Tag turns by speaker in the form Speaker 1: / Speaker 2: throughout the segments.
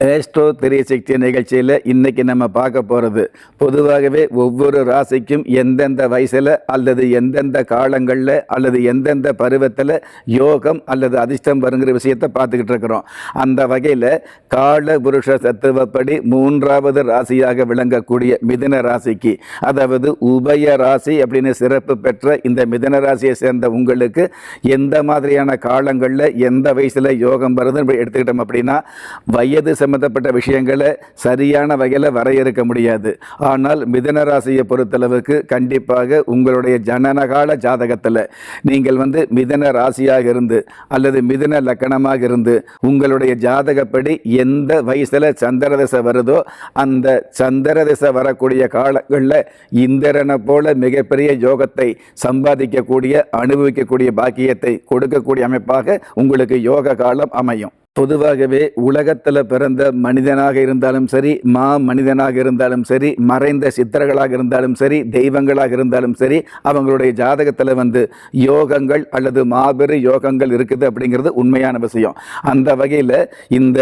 Speaker 1: Astro three sixty நிகழ்ச்சியில் இன்றைக்கி நம்ம பார்க்க போகிறது பொதுவாகவே ஒவ்வொரு ராசிக்கும் எந்தெந்த வயசில் அல்லது எந்தெந்த காலங்களில் அல்லது எந்தெந்த பருவத்தில் யோகம் அல்லது அதிர்ஷ்டம் வருங்கிற விஷயத்தை பார்த்துக்கிட்டு இருக்கிறோம். அந்த வகையில் கால புருஷ தத்துவப்படி மூன்றாவது ராசியாக விளங்கக்கூடிய மிதன ராசிக்கு அதாவது உபய ராசி அப்படின்னு சிறப்பு பெற்ற இந்த மிதன ராசியை சேர்ந்த உங்களுக்கு எந்த மாதிரியான காலங்களில் எந்த வயசில் யோகம் வருதுன்னு எடுத்துக்கிட்டோம் அப்படின்னா வயது சம்பந்தப்பட்ட விஷயங்களை சரியான வகையில் வரையறுக்க முடியாது. ஆனால் மிதன ராசியை பொறுத்தளவுக்கு கண்டிப்பாக உங்களுடைய ஜனனகால ஜாதகத்தில் நீங்கள் வந்து மிதன ராசியாக இருந்து அல்லது மிதன லக்கணமாக இருந்து உங்களுடைய ஜாதகப்படி எந்த வயசில் சந்திரதசை வருதோ அந்த சந்திரதசை வரக்கூடிய காலங்களில் இந்திரனை போல மிகப்பெரிய யோகத்தை சம்பாதிக்கக்கூடிய அனுபவிக்கக்கூடிய பாக்கியத்தை கொடுக்கக்கூடிய அமைப்பாக உங்களுக்கு யோக காலம் அமையும். பொதுவாகவே உலகத்தில் பிறந்த மனிதனாக இருந்தாலும் சரி மா மனிதனாக இருந்தாலும் சரி மறைந்த சித்தர்களாக இருந்தாலும் சரி தெய்வங்களாக இருந்தாலும் சரி அவங்களுடைய ஜாதகத்தில் வந்து யோகங்கள் அல்லது மாபெரு யோகங்கள் இருக்குது அப்படிங்கிறது உண்மையான விஷயம். அந்த வகையில் இந்த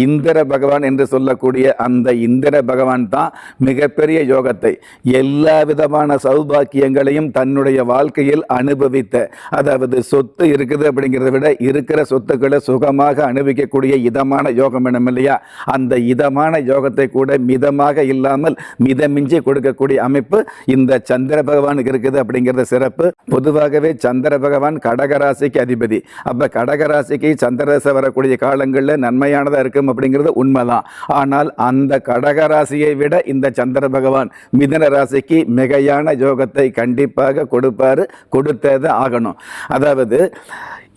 Speaker 1: இந்திர பகவான் என்று சொல்லக்கூடிய அந்த இந்திர பகவான் தான் மிகப்பெரிய யோகத்தை எல்லா விதமான சௌபாக்கியங்களையும் தன்னுடைய வாழ்க்கையில் அனுபவித்த அதாவது சொத்து இருக்குது அப்படிங்கிறத விட இருக்கிற சொத்துக்களை சுகமாக அனுபவிக்கக்கூடிய இதமான யோகம் வேணும் இல்லையா அந்த இதமான யோகத்தை கூட மிதமாக இல்லாமல் மிதமிஞ்சி கொடுக்கக்கூடிய அமைப்பு இந்த சந்திர பகவானுக்கு இருக்குது அப்படிங்கிறது சிறப்பு. பொதுவாகவே சந்திர பகவான் கடகராசிக்கு அதிபதி. அப்போ கடகராசிக்கு சந்திரதசை வரக்கூடிய காலங்களில் நன்மையானதாக இருக்கும் அப்படிங்கிறது உண்மைதான். ஆனால் அந்த கடகராசியை விட இந்த சந்திர பகவான் மிதன ராசிக்கு மிகையான யோகத்தை கண்டிப்பாக கொடுப்பாரு கொடுத்தது ஆகணும். அதாவது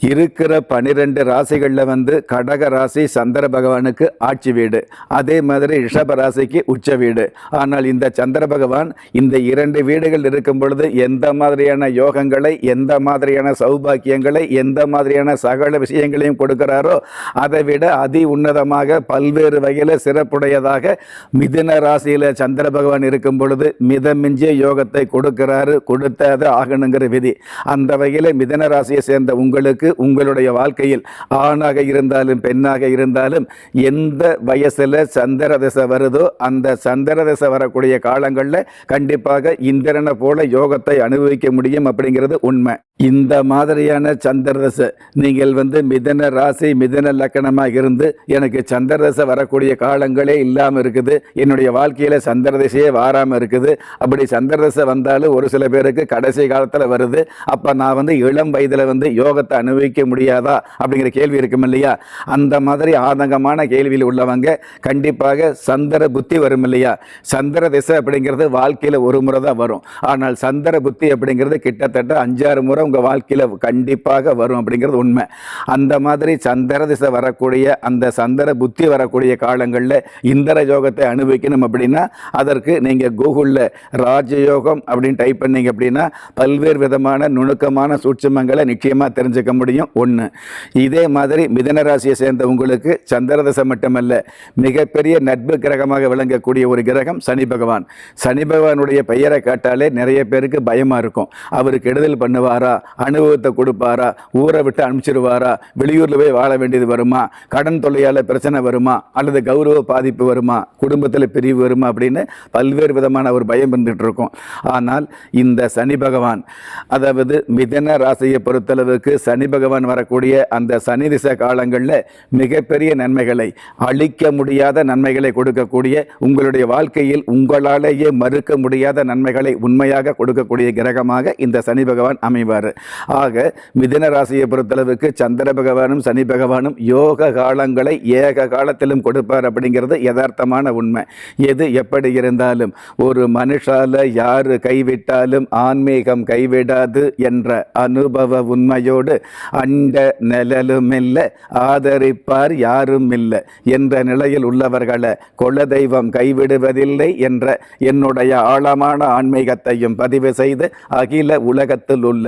Speaker 1: இருக்கிற பனிரெண்டு ராசிகளில் வந்து கடக ராசி சந்திர பகவானுக்கு ஆட்சி வீடு. அதே மாதிரி ரிஷப ராசிக்கு உச்ச வீடு. ஆனால் இந்த சந்திர பகவான் இந்த இரண்டு வீடுகள் இருக்கும் பொழுது எந்த மாதிரியான யோகங்களை எந்த மாதிரியான சௌபாக்கியங்களை எந்த மாதிரியான சகல விஷயங்களையும் கொடுக்கிறாரோ அதை விட அதி உன்னதமாக பல்வேறு வகையில் சிறப்புடையதாக மிதுன ராசியில் சந்திர பகவான் இருக்கும் பொழுது மிதமிஞ்சிய யோகத்தை கொடுக்கிறாரு கொடுத்தது ஆகணுங்கிற விதி. அந்த வகையில் மிதன ராசியை சேர்ந்த உங்களுக்கு உங்களுடைய வாழ்க்கையில் ஆணாக இருந்தாலும் பெண்ணாக இருந்தாலும் எந்த வயசில் சந்திரதசை வருதோ அந்த சந்திரதசை வரக்கூடிய காலங்களில் கண்டிப்பாக இந்திரனை போல யோகத்தை அனுபவிக்க முடியும் அப்படிங்கிறது உண்மை. இந்த மாதிரியான சந்திரதசை நீங்கள் வந்து மிதன ராசி மிதன லக்கணமாக இருந்து எனக்கு சந்திரதசை வரக்கூடிய காலங்களே இல்லாமல் இருக்குது. என்னுடைய வாழ்க்கையில் சந்திரதசையே வாராமல் இருக்குது. அப்படி சந்திரதசை வந்தாலும் ஒரு சில பேருக்கு கடைசி காலத்தில் வருது. அப்போ நான் வந்து இளம் வயதில் வந்து யோகத்தை அனுபவிக்க முடியாதா? அப்படிங்கிற கேள்வி இருக்கும் இல்லையா? அந்த மாதிரி ஆதங்கமான கேள்வியில் உள்ளவங்க கண்டிப்பாக சந்திர புத்தி வரும் இல்லையா? சந்திர திசை அப்படிங்கிறது வாழ்க்கையில் ஒரு முறை தான் வரும். ஆனால் சந்திர புத்தி அப்படிங்கிறது கிட்டத்தட்ட அஞ்சாறு முறை உங்கள் வாழ்க்கையில் கண்டிப்பாக வரும் அப்படிங்கிறது உண்மை. அந்த மாதிரி சந்திர திசை வரக்கூடிய அந்த சந்திர புத்தி வரக்கூடிய காலங்களில் இந்திர யோகத்தை அனுபவிக்கணும் அப்படின்னா அதற்கு நீங்கள் கூகுளில் ராஜயோகம் அப்படின்னு டைப் பண்ணீங்க அப்படின்னா பல்வேறு விதமான நுணுக்கமான சூட்சமங்களை நிச்சயமாக தெரிஞ்சுக்க முடியும். ஒன்று இதே மாதிரி மிதன ராசியை சேர்ந்த உங்களுக்கு சந்திரதசை மட்டுமல்ல மிகப்பெரிய நட்பு கிரகமாக விளங்கக்கூடிய ஒரு கிரகம் சனி பகவான். சனி பகவானுடைய பெயரை கேட்டாலே நிறைய பேருக்கு பயமாக இருக்கும். அவர் கெடுதல் பண்ணுவாரா? அனுபவத்தை கொடுப்பாரா? ஊரை விட்டு அனுப்பிச்சிருவாரா? வெளியூரில் போய் வாழ வேண்டியது வருமா? கடன் தொல்லையால் பிரச்சனை வருமா? அல்லது கௌரவ பாதிப்பு வருமா? குடும்பத்தில் பிரிவு வருமா? அப்படின்னு பல்வேறு விதமான ஒரு பயம் இருந்துகிட்டு இருக்கும். ஆனால் இந்த சனி பகவான் அதாவது மிதன ராசியை பொறுத்தளவுக்கு சனி பகவான் வரக்கூடிய அந்த சனி திசை காலங்களில் மிகப்பெரிய நன்மைகளை அழிக்க முடியாத நன்மைகளை கொடுக்கக்கூடிய உங்களுடைய வாழ்க்கையில் உங்களாலேயே மறுக்க முடியாத நன்மைகளை உண்மையாக கொடுக்கக்கூடிய கிரகமாக இந்த சனி பகவான் அமைவார். ஆக மிதின ராசியை பொறுத்தளவுக்கு சந்திர பகவானும் சனி பகவானும் யோக காலங்களை ஏக காலத்திலும் கொடுப்பார் அப்படிங்கிறது யதார்த்தமான உண்மை. எது எப்படி இருந்தாலும் ஒரு மனுஷால யாரு கைவிட்டாலும் ஆன்மீகம் கைவிடாது என்ற அனுபவ உண்மையோடு அண்ட நிழலுமில்ல ஆதரிப்பார் யாரும் இல்லை என்ற நிலையில் உள்ளவர்களை குலதெய்வம் கைவிடுவதில்லை என்ற என்னுடைய ஆழமான ஆன்மீகத்தையும் பதிவு செய்து அகில உலகத்தில் உள்ள